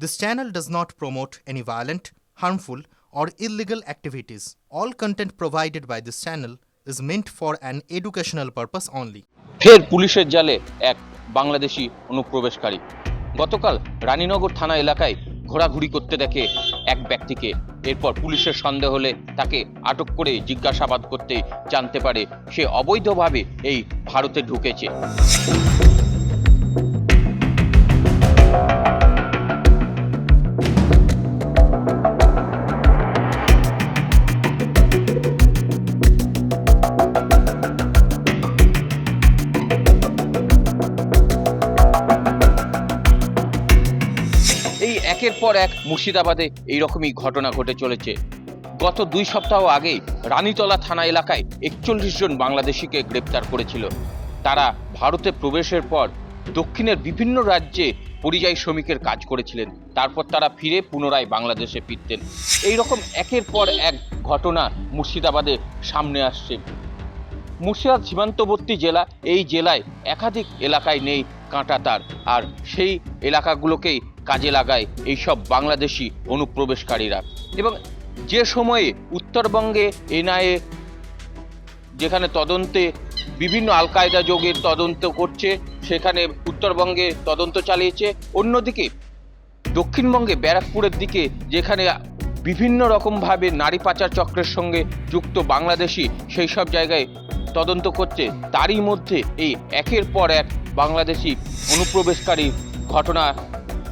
This channel does not promote any violent, harmful, or illegal activities. All content provided by this channel is meant for an educational purpose only. ফের পুলিশের জালে এক বাংলাদেশি অনুপ্রবেশকারী গতকাল রানীনগর থানা এলাকায় ঘোরাঘুরি করতে দেখে এক ব্যক্তিকে এরপর পুলিশের সন্দেহ হলে তাকে আটক করে জিজ্ঞাসাবাদ করতে জানতে পারে সে অবৈধভাবে এই ভারতে ঢুকেছে একের পর এক মুর্শিদাবাদে এইরকমই ঘটনা ঘটে চলেছে। গত দুই সপ্তাহ আগে রানীতলা থানা এলাকায় একচল্লিশ জন বাংলাদেশিকে গ্রেপ্তার করেছিল। তারা ভারতে প্রবেশের পর দক্ষিণের বিভিন্ন রাজ্যে পরিযায়ী শ্রমিকের কাজ করেছিলেন। তারপর তারা ফিরে পুনরায় বাংলাদেশে ফিরতেন। এই রকম একের পর এক ঘটনা মুর্শিদাবাদে সামনে আসছে। মুর্শিদাবাদ সীমান্তবর্তী জেলা এই জেলায় একাধিক এলাকায় নেই কাঁটাতার। আর সেই এলাকাগুলোকেই কাজে লাগায় এইসব বাংলাদেশি অনুপ্রবেশকারীরা। এবং যে সময়ে উত্তরবঙ্গে এনআইএ যেখানে তদন্তে বিভিন্ন আল কায়দা যোগের তদন্ত করছে, সেখানে উত্তরবঙ্গে তদন্ত চালিয়েছে, অন্যদিকে দক্ষিণবঙ্গে ব্যারাকপুরের দিকে যেখানে বিভিন্ন রকমভাবে নারী পাচার চক্রের সঙ্গে যুক্ত বাংলাদেশি সেই সব জায়গায় তদন্ত করছে তারই মধ্যে এই একের পর এক বাংলাদেশি অনুপ্রবেশকারী ঘটনা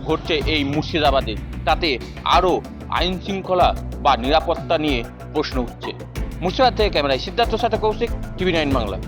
ঘটছে এই মুর্শিদাবাদে। তাতে আরও আইন শৃঙ্খলা বা নিরাপত্তা নিয়ে প্রশ্ন উঠছে। মুর্শিদাবাদ থেকে ক্যামেরায় সিদ্ধার্থ সাথে কৌশিক, টিভি নাইন বাংলা।